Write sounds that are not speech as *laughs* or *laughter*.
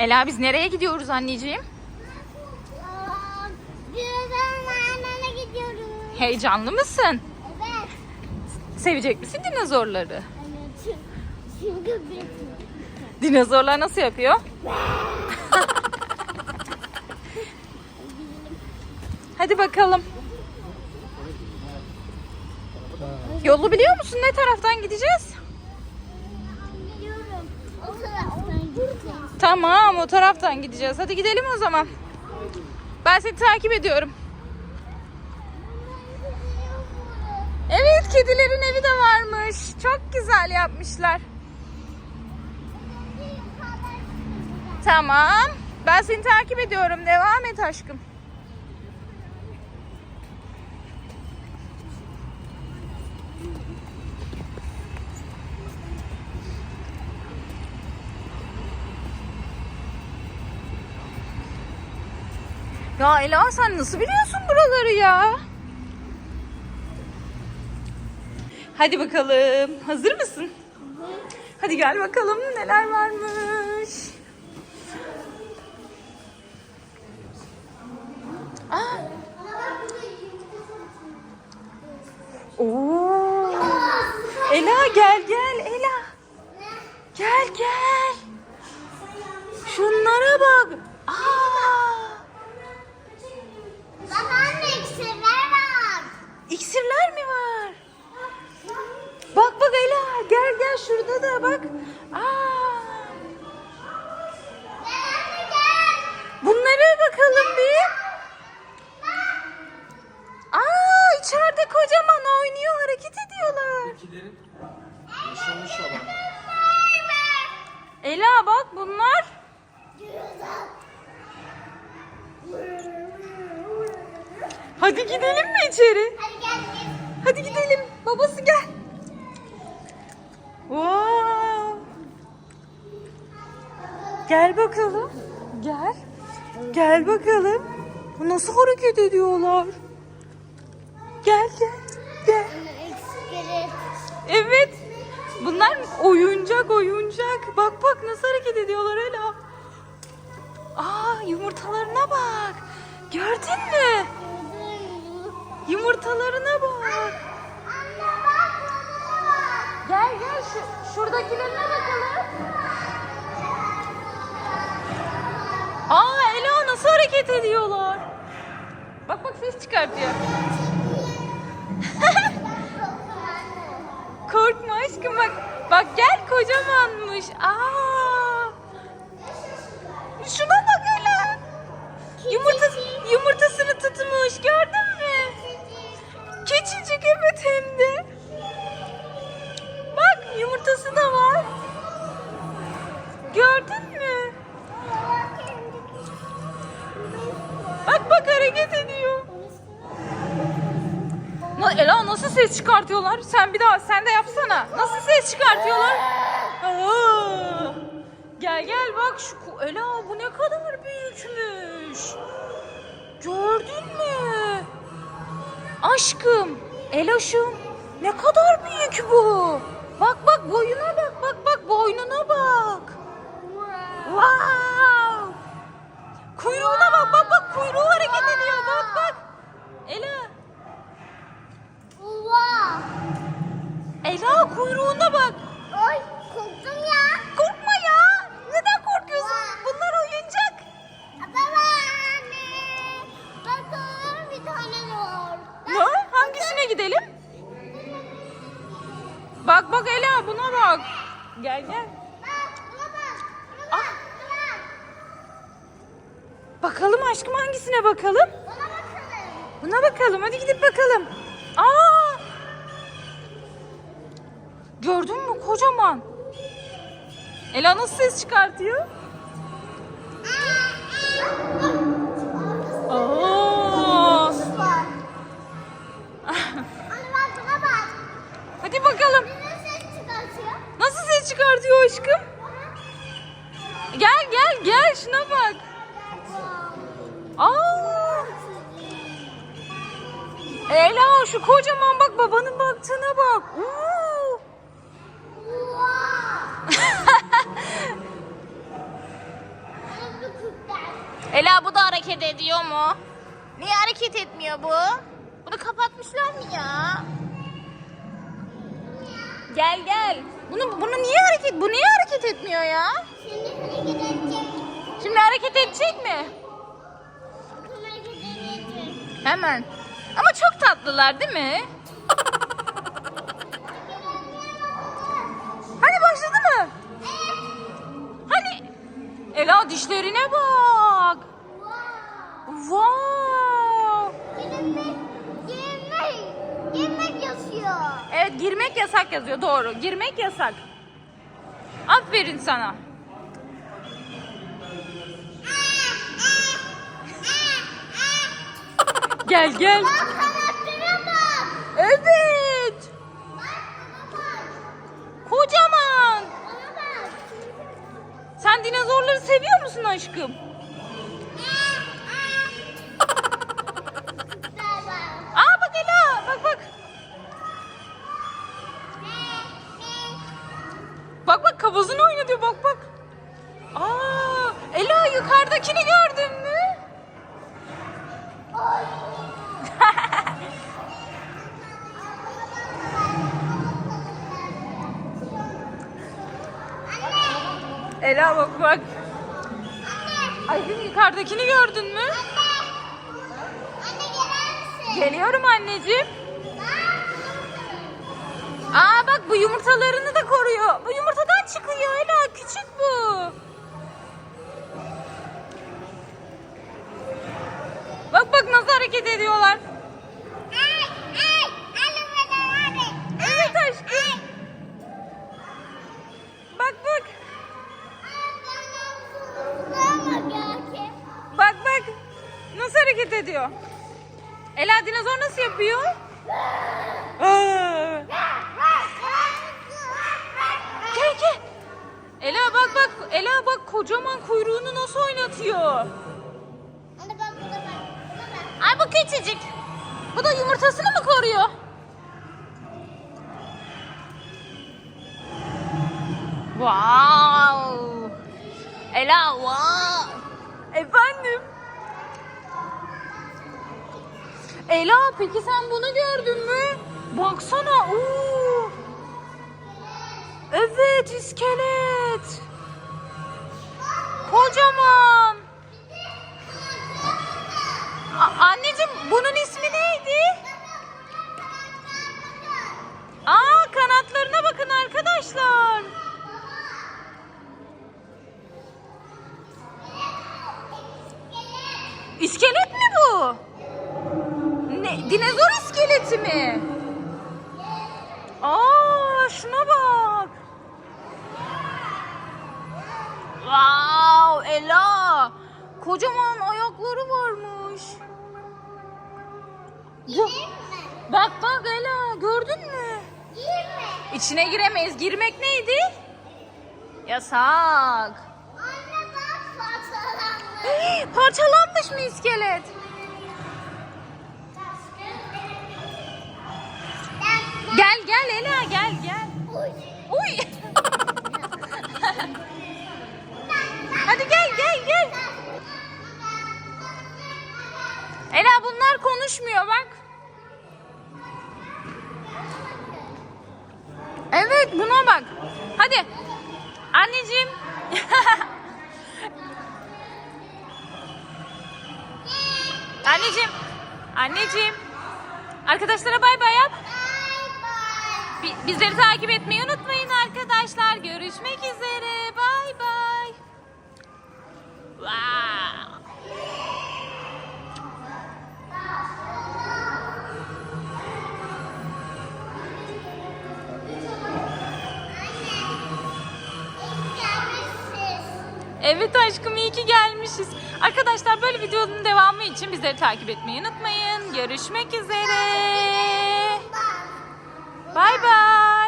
Ela biz nereye gidiyoruz anneciğim? Birazdan annene gidiyoruz. Heyecanlı mısın? Evet. Sevecek misin dinozorları? Evet. Çünkü Dinozorlar nasıl yapıyor? Hadi bakalım. Yolu biliyor musun? Ne taraftan gideceğiz? biliyorum. O taraftan gideceğiz. Tamam o taraftan gideceğiz. Hadi gidelim o zaman. Ben seni takip ediyorum. Evet kedilerin evi de varmış. Çok güzel yapmışlar. Tamam. Ben seni takip ediyorum. Devam et aşkım. Ya Ela sen nasıl biliyorsun buraları ya? Hadi bakalım. Hazır mısın? Hadi gel bakalım neler varmış. Aa. Oo. Ela gel gel Ela. Gel gel. Şurada da bak. Aa. Gel anne gel. Bunlara bakalım bir. Aa içeride kocaman oynuyor hareket ediyorlar. Tilkilerin yaşamış olan. Ela bak bunlar. Hadi gidelim mi içeri? Hadi gel. Hadi gidelim. Gel bakalım. Gel. Gel bakalım. Bu nasıl hareket ediyorlar? Gel gel. Gel. Evet. Bunlar oyuncak oyuncak. Bak bak nasıl hareket ediyorlar Ela. Aa yumurtalarına bak. Gördün mü? Yumurtalarına bak. Anne bak. Gel gel şu, şuradakilerine bakalım. Hareket ediyorlar? Bak bak ses çıkartıyor. *laughs* Korkma aşkım bak. Bak gel kocamanmış. Aa. Şuna bak Ela. Yumurta, yumurtasını tutmuş gördün mü? Keçicik evet hem de. Nasıl ses çıkartıyorlar? Sen bir daha sen de yapsana. Nasıl ses çıkartıyorlar? Gel gel bak şu Ela bu ne kadar büyükmüş. Gördün mü? Aşkım, Eloş'um ne kadar büyük bu. Bak bak boyuna bak bak bak boynuna bak. Wow. Kuyruğuna bak bak bak kuyruğu hareket ediyor bak bak. Ela, Oha. Ela kuyruğuna bak. Oy korktum ya. Korkma ya. Neden korkuyorsun? Bunlar oyuncak. Baba anne. Bakın bir tane var. Ne? Hangisine gidelim? Bak bak Ela buna bak. Gel gel. Bak buna bak. Buna Ah. bak. Bakalım aşkım hangisine bakalım? Buna bakalım. Buna bakalım. Hadi gidip bakalım. Aa! Gördün mü kocaman? Ela nasıl ses çıkartıyor? Bak. Hadi bakalım. Nasıl ses çıkartıyor aşkım? Gel gel gel şuna bak. Aa! Ela şu kocaman bak babanın baktığına bak. Oo! *laughs* Ela bu da hareket ediyor mu? Niye hareket etmiyor bu? Bunu kapatmışlar mı ya? Gel gel. Bunu bunu niye hareket bu niye hareket etmiyor ya? Şimdi hareket edecek. Şimdi hareket edecek mi? Bakın hareket edecek. Hemen. Ama çok tatlılar değil mi? Ela dişlerine bak. Wow. Girmek, girmek, girmek yazıyor. Evet girmek yasak yazıyor doğru. Girmek yasak. Aferin sana. gel gel. Bak kanatlara bak. Evet. Dinozorları seviyor musun aşkım? Ela bak bak. Aydın yukarıdakini gördün mü? Anne gelir misin? Geliyorum anneciğim. Aa bak bu yumurtalarını da koruyor. Hareket ediyor? Ela dinozor nasıl yapıyor? Aa. Gel gel. Ela bak bak. Ela bak kocaman kuyruğunu nasıl oynatıyor. Ay bu küçücük. Bu da yumurtasını mı koruyor? Wow. Ela wow. Efendim? Ela peki sen bunu gördün mü? Baksana. Oo. Evet iskelet. Kocaman. A- anneciğim bunun ismi neydi? Aa kanatlarına bakın arkadaşlar. İskelet mi bu? Ne, dinozor iskeleti mi? Aa şuna bak. Wow Ela. Kocaman ayakları varmış. Bu- Bak bak Ela gördün mü? İçine giremeyiz. Girmek neydi? Yasak. Hey, *gasps* Parçalanmış mı iskelet? Gel Ela gel gel. Uy. *laughs* Hadi gel gel gel. Ela bunlar konuşmuyor bak. Evet buna bak. Hadi. Anneciğim. *laughs* Anneciğim. Anneciğim. Arkadaşlara bay bay yap. Bi- Bizleri takip etmeyi unutmayın arkadaşlar. Görüşmek üzere. Bay bay. Evet aşkım iyi ki gelmişiz. Arkadaşlar böyle videonun devamı için bizleri takip etmeyi unutmayın. Görüşmek üzere. Bay bay.